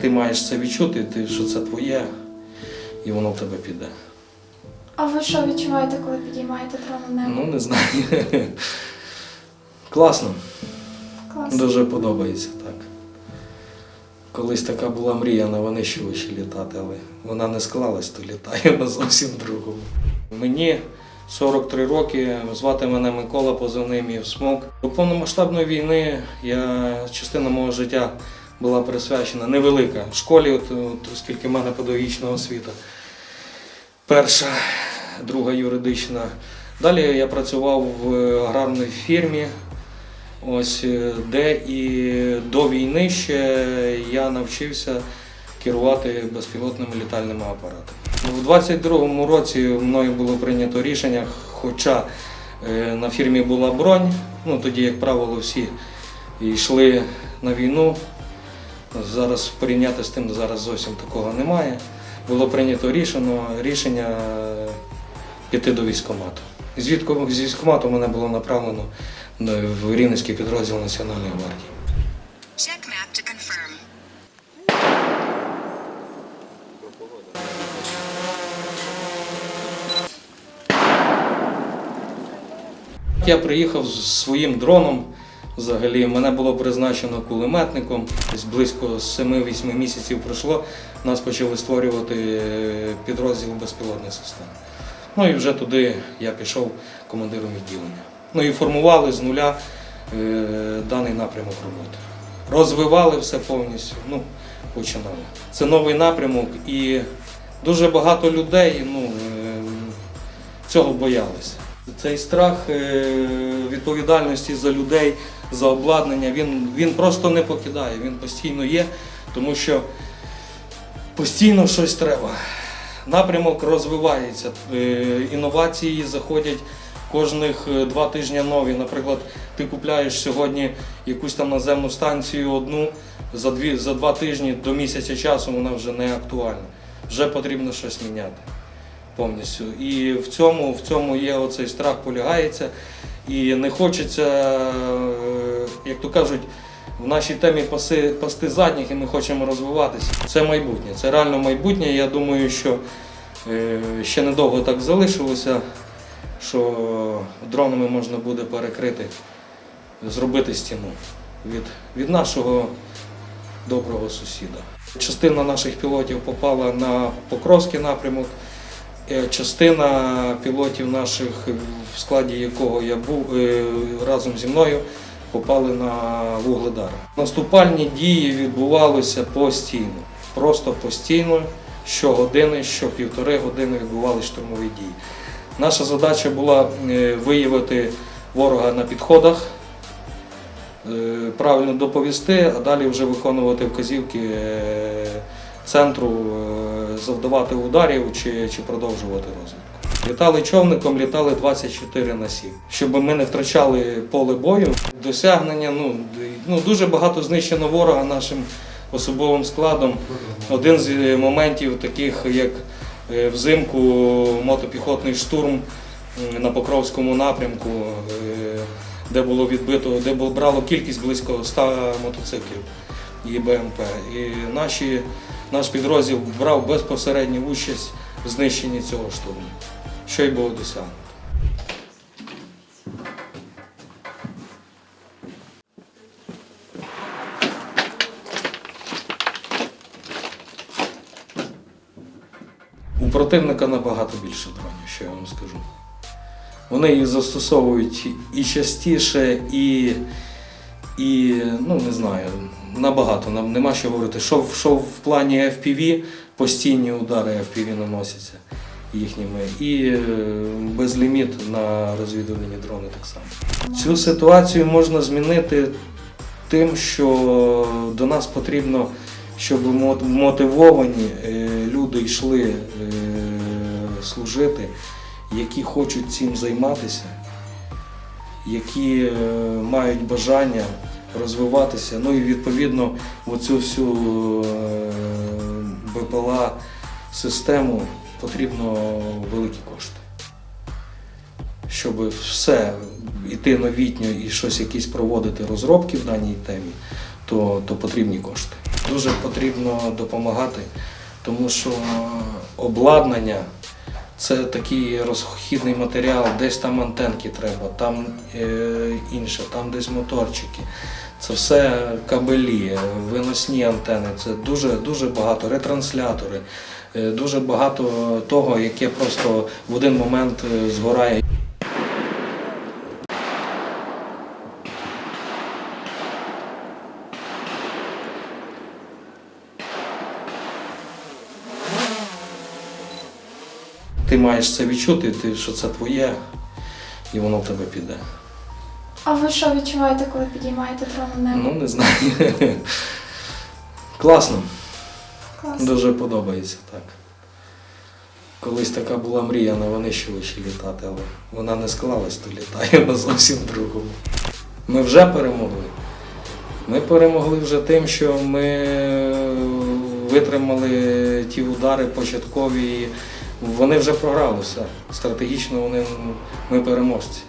ти маєш це відчути, ти, що це твоє, і воно в тебе піде. А ви що відчуваєте, коли підіймаєте дрон в небо? Ну, не знаю. Класно. Класно. Дуже подобається так. Колись така була мрія на винищувачі літати, але вона не склалась, то літає на зовсім другому. Мені 43 роки, звати мене Микола, позивний мій Смок. До повномасштабної війни я, частина мого життя була присвячена невелика школі, от, от, оскільки в мене педагогічна освіта. Перша, друга юридична. Далі я працював в аграрній фірмі, ось е, де і до війни ще я навчився керувати безпілотними літальними апаратами. У 22-му році мною було прийнято рішення, хоча е, на фірмі була бронь, ну тоді, як правило, всі йшли на війну. Зараз порівняти з тим зараз зовсім такого немає. Було прийнято рішення, рішення піти до військкомату. З військком- з військкомату мене було направлено в Рівненський підрозділ Національної гвардії. Check map to confirm. Я приїхав з своїм дроном. Взагалі, мене було призначено кулеметником. Близько 7-8 місяців пройшло. Нас почали створювати е, підрозділ безпілотних систем. Ну і вже туди я пішов командиром відділення. Ну і формували з нуля е, даний напрямок роботи. Розвивали все повністю. Ну, починали. Це новий напрямок, і дуже багато людей ну, е, цього боялися. Цей страх е, відповідальності за людей, за обладнання, він, він просто не покидає, він постійно є, тому що постійно щось треба. Напрямок розвивається, е, інновації заходять кожних е, два тижні нові. Наприклад, ти купляєш сьогодні якусь там наземну станцію одну, за, дві, за два тижні до місяця часу вона вже не актуальна. Вже потрібно щось міняти повністю. І в цьому, в цьому є оцей страх полягається. І не хочеться, е, як то кажуть, в нашій темі паси, пасти задніх, і ми хочемо розвиватися. Це майбутнє, це реально майбутнє. Я думаю, що е, ще недовго так залишилося, що дронами можна буде перекрити, зробити стіну від, від нашого доброго сусіда. Частина наших пілотів попала на Покровський напрямок. Е, Частина пілотів наших, в складі якого я був е, разом зі мною, попали на Вугледар. Наступальні дії відбувалися постійно, просто постійно, щогодини, що півтори години відбувалися штурмові дії. Наша задача була е, виявити ворога на підходах, правильно доповісти, а далі вже виконувати вказівки центру, завдавати ударів чи, чи продовжувати розвідку. Літали човником, літали 24 на 7. Щоб ми не втрачали поле бою, досягнення, ну, ну дуже багато знищено ворога нашим особовим складом. Один з е, моментів таких, як е, взимку мотопіхотний штурм на Покровському напрямку, е, де було відбито, де було брало кількість близько 100 мотоциклів і БМП. І наші, наш підрозділ брав безпосередню участь в знищенні цього штурму, що й було досягнуто. У противника набагато більше дронів, що я вам скажу. Вони їх застосовують і частіше, і, і ну не знаю, набагато. Нам нема що говорити. Що, що в плані FPV, постійні удари FPV наносяться їхніми, і е, безліміт на розвідувальні дрони так само. Цю ситуацію можна змінити тим, що до нас потрібно, щоб мо- мотивовані е, люди йшли е, служити, які хочуть цим займатися, які мають бажання розвиватися. Ну і відповідно оцю всю е, БПЛА систему потрібно великі кошти щоб все йти новітньо і щось якісь проводити розробки в даній темі, то, то потрібні кошти. дуже потрібно допомагати, тому що обладнання це такий розхідний матеріал, десь там антенки треба, там е, інше, там десь моторчики. Це все кабелі, виносні антени, це дуже, дуже багато, ретранслятори, е, дуже багато того, яке просто в один момент е, згорає. Ти маєш це відчути, ти, що це твоє, і воно в тебе піде. А ви що відчуваєте, коли підіймаєте дрон небо? Ну, не знаю. Класно. Клас. Дуже подобається так. Колись така була мрія на винищувачі літати, але вона не склалась, то літає на зовсім другому. Ми вже перемогли. Ми перемогли вже тим, що ми витримали ті удари початкові. Вони вже програли все. Стратегічно вони, ми переможці.